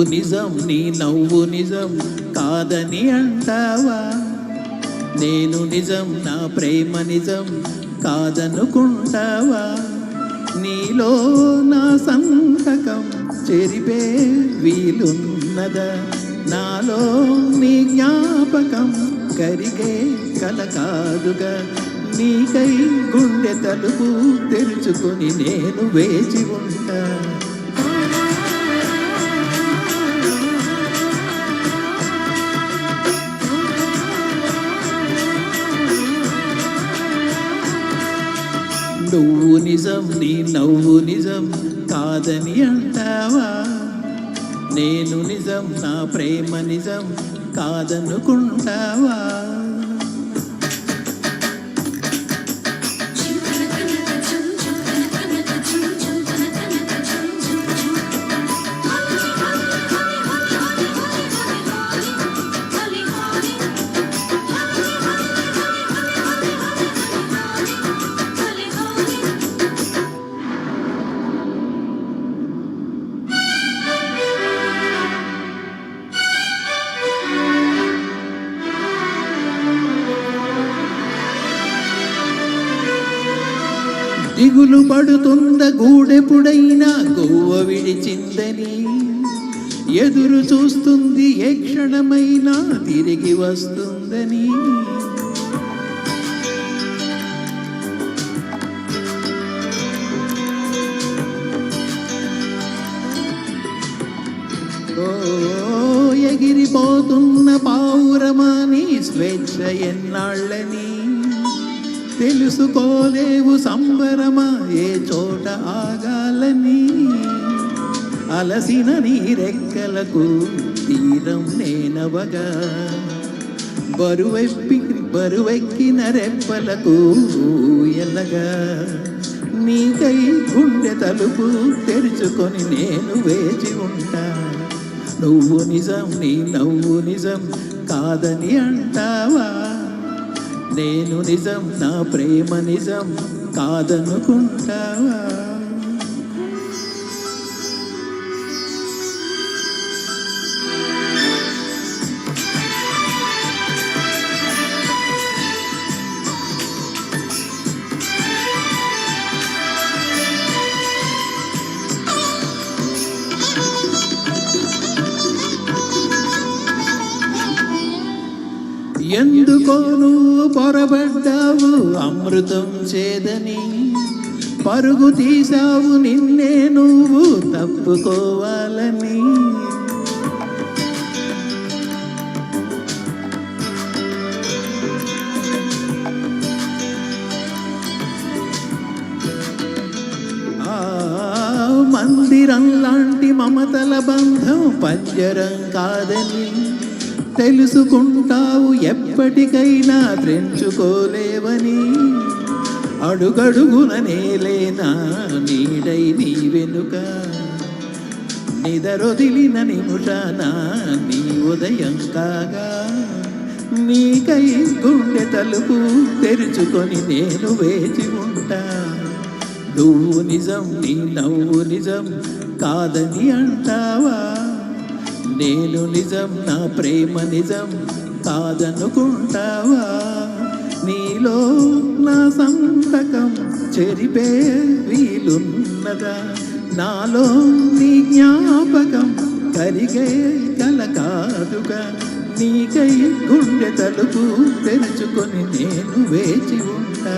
నువ్వు నిజం నీ నవ్వు నిజం కాదని అంటావా? నేను నిజం నా ప్రేమ నిజం కాదనుకుంటావా? నీలో నా సంతకం చెరిపే వీలున్నదా? నాలో నీ జ్ఞాపకం కరిగే కల కాదుగా? నీకై గుండె తలుపు తెరుచుకొని నేను వేచి ఉంటా. నువ్వు నిజం నీ నవ్వు నిజం కాదని అంటావా? నేను నిజం నా ప్రేమ నిజం కాదనుకుంటావా? ఇగులు పడుతుంద గూడెపుడైనా గోవ విడిచిందని ఎదురు చూస్తుంది ఏ క్షణమైనా తిరిగి వస్తుందని. ఓ ఎగిరిపోతున్న పావురమాని స్వేచ్ఛ ఎన్నాళ్ళని తెలుసుకోలేవు సంబరమా? ఏ చోట ఆగాలని? అలసిన నీ రెక్కలకు తీరం నేనవగా. బరువెప్పి బరువెక్కిన రెప్పలకు ఎల్లగా. నీకై గుండె తలుపు తెరుచుకొని నేను వేచి ఉంటా. నువ్వు నిజం నీ నవ్వు నిజం కాదని అంటావా? నేను నిజం నా ప్రేమ నిజం కాదనుకుంటావా? ఎందుకో నువ్వు పొరబడ్డావు అమృతం చేదని పరుగు తీసావు నిన్నే నువ్వు తప్పుకోవాలని. ఆ మందిరం లాంటి మమతల బంధం పంజరం కాదని తెలుసుకుంటావు ఎప్పటికైనా తెంచుకోలేవని అడుగడుగున నేలేనా నీడై నీ వెనుక నిదరొదిలిన నిముషాన నీ ఉదయం కాగా. నీకై గుండె తలుపు తెరుచుకొని నేను వేచి ఉంటా. నువ్వు నిజం నీ నవ్వు నిజం కాదని అంటావా? నేను నిజం నా ప్రేమ నిజం కాదనుకుంటావా? నీలో నా సంతకం చెరిపే వీలున్నదా? నాలో నీ జ్ఞాపకం కరిగే కల కాదుగా? నీకై గుండె తలుపు తెరుచుకొని నేను వేచి ఉంటా.